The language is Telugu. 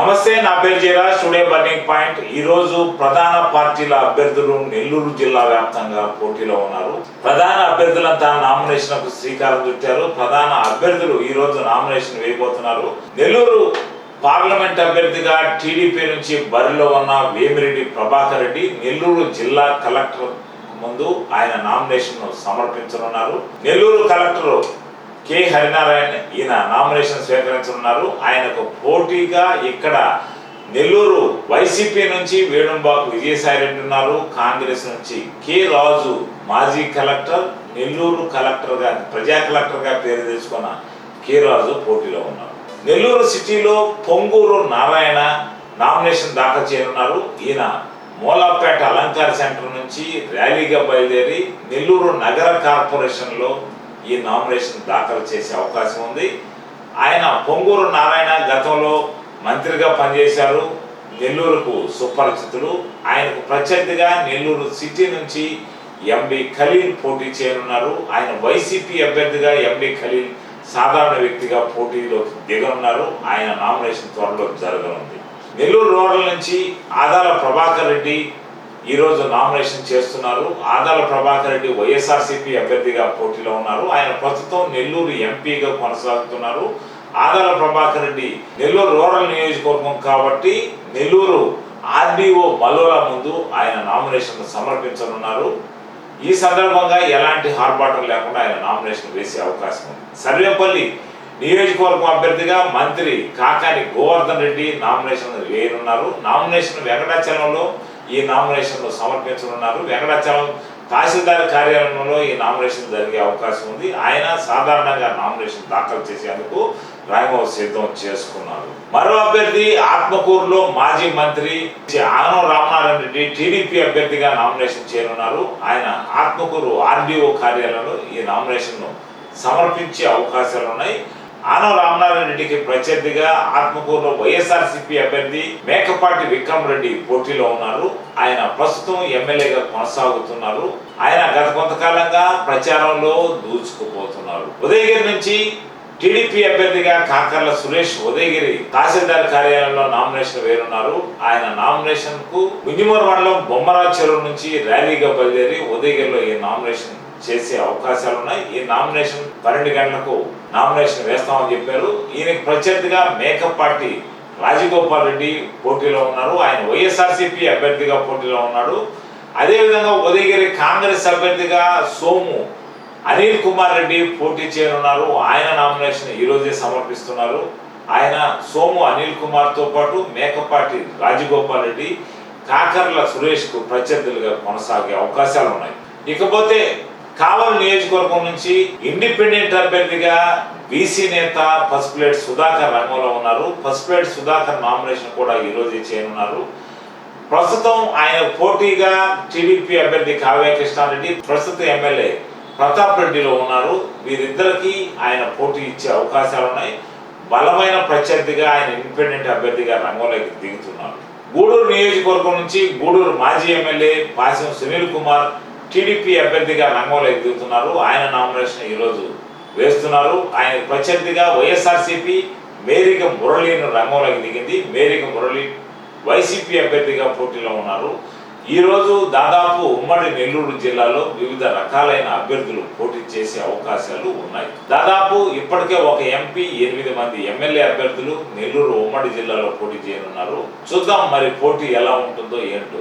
నమస్తే నా పేరు జయరాజ్. Today burning point. ఈ రోజు ప్రధాన పార్టీల అభ్యర్థులు నెల్లూరు జిల్లా వ్యాప్తంగా పోటీలో ఉన్నారు. ప్రధాన అభ్యర్థులంతా నామినేషన్కు శ్రీకారం చుట్టారు. ప్రధాన అభ్యర్థులు ఈ రోజు నామినేషన్ వేయబోతున్నారు. నెల్లూరు పార్లమెంట్ అభ్యర్థిగా టీడీపీ నుంచి బరిలో ఉన్న వేమిరెడ్డి ప్రభాకర్ రెడ్డి నెల్లూరు జిల్లా కలెక్టర్ ముందు ఆయన nomination సమర్పించనున్నారు. Nellore collector K. Harinarayana ఈయన నామినేషన్ స్వీకరించనున్నారు. ఆయనకు పోటీగా ఇక్కడ నెల్లూరు వైసీపీ నుంచి వేణుంబాకు విజయసాయి రెడ్డి ఉన్నారు. కాంగ్రెస్ నుంచి కె. రాజు మాజీ కలెక్టర్ నెల్లూరు కలెక్టర్గా ప్రజా కలెక్టర్గా పేరు తెచ్చుకున్న కె. రాజు పోటీలో ఉన్నారు. నెల్లూరు సిటీలో పొంగూరు నారాయణ నామినేషన్ దాఖలు చేయనున్నారు. ఈయన మూలాపేట అలంకార సెంటర్ నుంచి ర్యాలీగా బయలుదేరి నెల్లూరు నగర కార్పొరేషన్లో ఈ నామినేషన్ దాఖలు చేసే అవకాశం ఉంది. ఆయన పొంగూరు నారాయణ గతంలో మంత్రిగా పనిచేశారు. నెల్లూరుకు సుపరిచితులు. ఆయనకు ప్రత్యర్థిగా నెల్లూరు సిటీ నుంచి ఎంబి ఖలీల్ పోటీ చేయనున్నారు. ఆయన వైసీపీ అభ్యర్థిగా ఎంబి ఖలీల్ సాధారణ వ్యక్తిగా పోటీలోకి దిగనున్నారు. ఆయన నామినేషన్ త్వరలో జరగనుంది. నెల్లూరు రూరల్ నుంచి ఆదాల ప్రభాకర్ రెడ్డి ఈరోజు నామినేషన్ చేస్తున్నారు. ఆదాల ప్రభాకర్ రెడ్డి వైఎస్ఆర్సీపీ అభ్యర్థిగా పోటీలో ఉన్నారు. ఆయన ప్రస్తుతం నెల్లూరు ఎంపీగా కొనసాగుతున్నారు. ఆదాల ప్రభాకర్ రెడ్డి నెల్లూరు రూరల్ నియోజకవర్గం కాబట్టి నెల్లూరు ఆర్డీఓ మలోల ముందు ఆయన నామినేషన్ సమర్పించనున్నారు. ఈ సందర్భంగా ఎలాంటి ఆర్భాటం లేకుండా ఆయన నామినేషన్ వేసే అవకాశం ఉంది. సర్వేపల్లి నియోజకవర్గం అభ్యర్థిగా మంత్రి కాకాని గోవర్ధన్ రెడ్డి నామినేషన్ వేయనున్నారు. నామినేషన్ వెంకటాచలంలో ఈ నామినేషన్లో సమర్పించనున్నారు. వెంకటాచలం తహసీల్దార్ కార్యాలయంలో ఈ నామినేషన్ జరిగే అవకాశం ఉంది. ఆయన సాధారణంగా నామినేషన్ దాఖలు చేసేందుకు రాయమో సిద్ధం చేసుకున్నారు. మరో అభ్యర్థి ఆత్మకూరులో మాజీ మంత్రి ఆనం రామనారాయణ రెడ్డి టీడీపీ అభ్యర్థిగా నామినేషన్ చేయనున్నారు. ఆయన ఆత్మకూరు ఆర్డీఓ కార్యాలయంలో ఈ నామినేషన్ను సమర్పించే అవకాశాలు ఉన్నాయి ఆనవ రామనారాయణ రెడ్డికి ప్రత్యర్థిగా ఆత్మకూరులో వైఎస్ఆర్సీపీ అభ్యర్థి మేకపాటి విక్రమ్ రెడ్డి పోటీలో ఉన్నారు. ఆయన ప్రస్తుతం ఎమ్మెల్యేగా కొనసాగుతున్నారు. ఆయన గత కొంతకాలంగా ప్రచారంలో దూచుకుపోతున్నారు ఉదయగిరి నుంచి టీడీపీ అభ్యర్థిగా కాకర్ల సురేష్ ఉదయగిరి తహసీల్దార్ కార్యాలయంలో నామినేషన్ వేరున్నారు ఆయన నామినేషన్కు మినిమూరు మండలం బొమ్మరావు చెరువు నుంచి ర్యాలీగా బయలుదేరి ఉదయగిరిలో ఈ నామినేషన్ చేసే అవకాశాలు ఉన్నాయి ఈ నామినేషన్ పన్నెండు గంటలకు నామినేషన్ వేస్తామని చెప్పారు. ఈయనకి ప్రత్యర్థిగా మేకప్ పార్టీ రాజగోపాల్ రెడ్డి పోటీలో ఉన్నారు. ఆయన వైఎస్ఆర్సీపీ అభ్యర్థిగా పోటీలో ఉన్నాడు. అదేవిధంగా ఉదయగిరి కాంగ్రెస్ అభ్యర్థిగా సోము అనిల్ కుమార్ రెడ్డి పోటీ చేయనున్నారు. ఆయన నామినేషన్ ఈరోజే సమర్పిస్తున్నారు. ఆయన సోము అనిల్ కుమార్తో పాటు మేకపాటి రాజగోపాల్ రెడ్డి కాకర్ల సురేష్కు ప్రత్యర్థులుగా కొనసాగే అవకాశాలు ఉన్నాయి ఇకపోతే కాలం నియోజకవర్గం నుంచి ఇండిపెండెంట్ అభ్యర్థిగా బీసీ నేత పసుపులేట్ సుధాకర్ రంగంలో ఉన్నారు. పసుపులేట్ సుధాకర్ నామినేషన్ కూడా ఈ రోజు చేయనున్నారు. ప్రస్తుతం ఆయన పోటీగా టీడీపీ అభ్యర్థి కావ్య కృష్ణారెడ్డి ప్రస్తుత ఎమ్మెల్యే ప్రతాప్ రెడ్డిలో ఉన్నారు. వీరిద్దరికి ఆయన పోటీ ఇచ్చే అవకాశాలు ఉన్నాయి. బలమైన ప్రత్యర్థిగా ఆయన ఇండిపెండెంట్ అభ్యర్థిగా రంగంలోకి దిగుతున్నారు. గూడూరు నియోజకవర్గం నుంచి గూడూరు మాజీ ఎమ్మెల్యే పాసం సునీల్ కుమార్ టీడీపీ అభ్యర్థిగా రంగంలో ఎదుగుతున్నారు. ఆయన నామినేషన్ ఈరోజు వేస్తున్నారు. ఆయన ప్రత్యర్థిగా వైఎస్ఆర్సీపీ మేరిక మురళిని రంగంలోకి దిగింది. మేరిక మురళి వైసీపీ అభ్యర్థిగా పోటీలో ఉన్నారు. ఈరోజు దాదాపు ఉమ్మడి నెల్లూరు జిల్లాలో వివిధ రకాలైన అభ్యర్థులు పోటీ చేసే అవకాశాలు ఉన్నాయి. దాదాపు ఇప్పటికే ఒక ఎంపీ ఎనిమిది మంది ఎమ్మెల్యే అభ్యర్థులు నెల్లూరు ఉమ్మడి జిల్లాలో పోటీ చేయనున్నారు. చూద్దాం మరి పోటీ ఎలా ఉంటుందో ఏంటో.